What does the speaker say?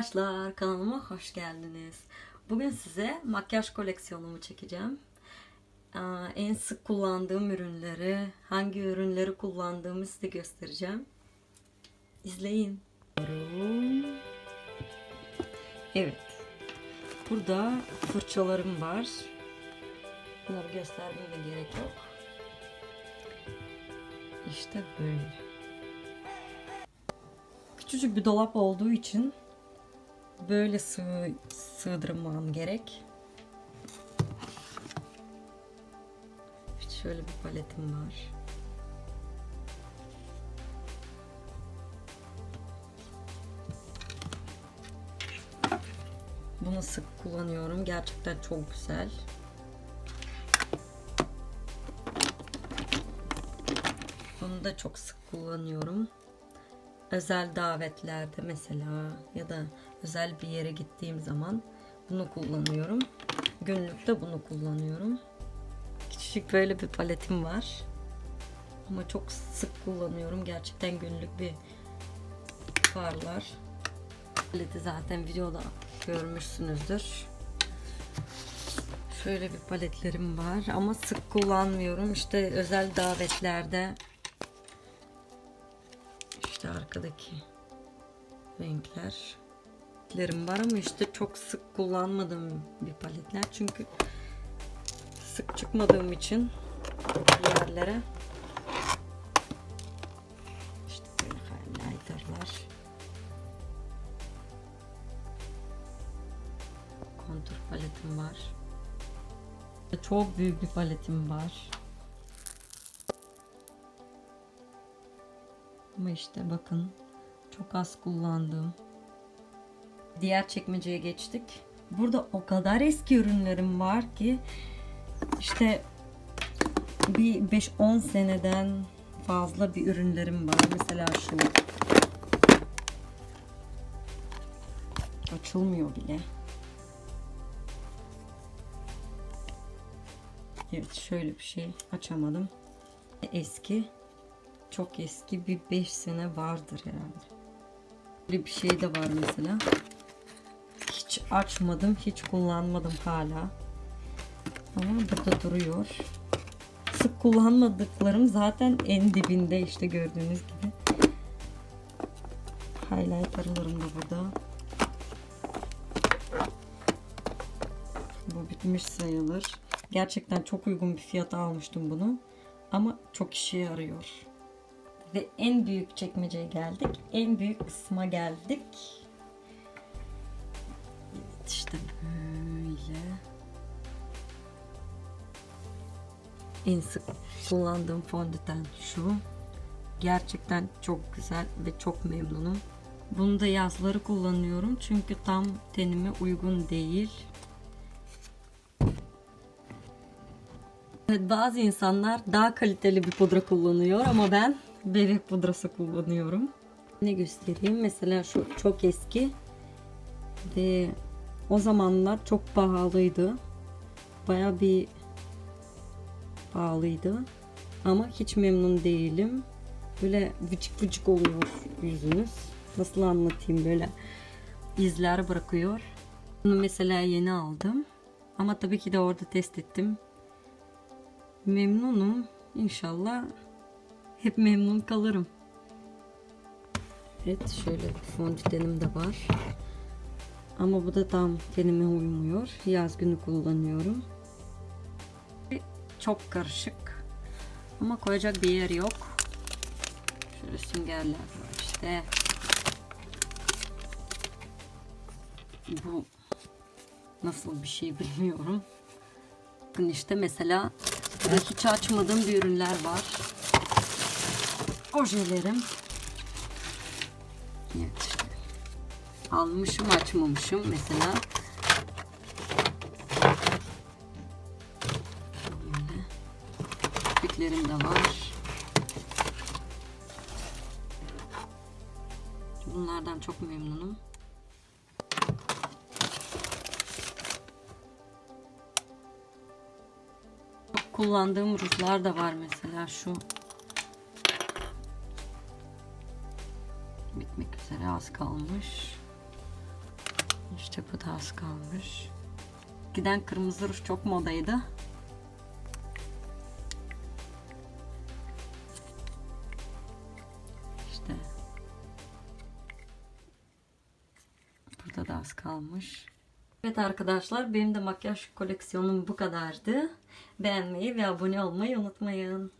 Arkadaşlar kanalıma hoş geldiniz. Bugün size makyaj koleksiyonumu çekeceğim. Aa, En sık kullandığım ürünleri, hangi ürünleri kullandığımı size göstereceğim. İzleyin. Evet. Burada fırçalarım var. Bunları göstermeme gerek yok. İşte böyle. Küçücük bir dolap olduğu için böyle sığ, sığdırmam gerek. Şöyle bir paletim var. Bunu sık kullanıyorum. Gerçekten çok güzel. Bunu da çok sık kullanıyorum özel davetlerde mesela ya da özel bir yere gittiğim zaman bunu kullanıyorum. Günlükte bunu kullanıyorum. Küçük böyle bir paletim var. Ama çok sık kullanıyorum. Gerçekten günlük bir farlar. Paleti zaten videoda görmüşsünüzdür. Şöyle bir paletlerim var ama sık kullanmıyorum. İşte özel davetlerde arkadaki renkler. Paletlerim var ama işte çok sık kullanmadığım bir paletler. Çünkü sık çıkmadığım için yerlere işte böyle highlighterlar kontur paletim var. Çok büyük bir paletim var Ama işte bakın çok az kullandığım. Diğer çekmeceye geçtik. Burada o kadar eski ürünlerim var ki işte bir 5-10 seneden fazla bir ürünlerim var. Mesela şu. Açılmıyor bile. Evet şöyle bir şey açamadım. Eski çok eski bir 5 sene vardır herhalde. Böyle bir şey de var mesela. Hiç açmadım, hiç kullanmadım hala. Ama burada duruyor. Sık kullanmadıklarım zaten en dibinde işte gördüğünüz gibi. Highlighterlarım da burada. Bu bitmiş sayılır. Gerçekten çok uygun bir fiyata almıştım bunu. Ama çok işe yarıyor. Ve en büyük çekmeceye geldik. En büyük kısma geldik. Evet işte böyle. En sık kullandığım fondöten şu. Gerçekten çok güzel ve çok memnunum. Bunu da yazları kullanıyorum çünkü tam tenime uygun değil. Evet, bazı insanlar daha kaliteli bir pudra kullanıyor ama ben bebek pudrası kullanıyorum. Ne göstereyim? Mesela şu çok eski ve o zamanlar çok pahalıydı. Baya bir pahalıydı. Ama hiç memnun değilim. Böyle vıcık vıcık oluyor yüzünüz. Nasıl anlatayım böyle izler bırakıyor. Bunu mesela yeni aldım. Ama tabii ki de orada test ettim. Memnunum. İnşallah hep memnun kalırım. Evet şöyle bir de var. Ama bu da tam tenime uymuyor. Yaz günü kullanıyorum. Çok karışık. Ama koyacak bir yer yok. Şöyle süngerler var işte. Bu nasıl bir şey bilmiyorum. Bakın işte mesela hiç açmadığım bir ürünler var ojelerim. Evet işte. Almışım açmamışım mesela. Böyle. De var. Bunlardan çok memnunum. Kullandığım rujlar da var mesela şu bitmek üzere az kalmış. İşte bu da az kalmış. Giden kırmızı ruj çok modaydı. İşte. Burada da az kalmış. Evet arkadaşlar benim de makyaj koleksiyonum bu kadardı. Beğenmeyi ve abone olmayı unutmayın.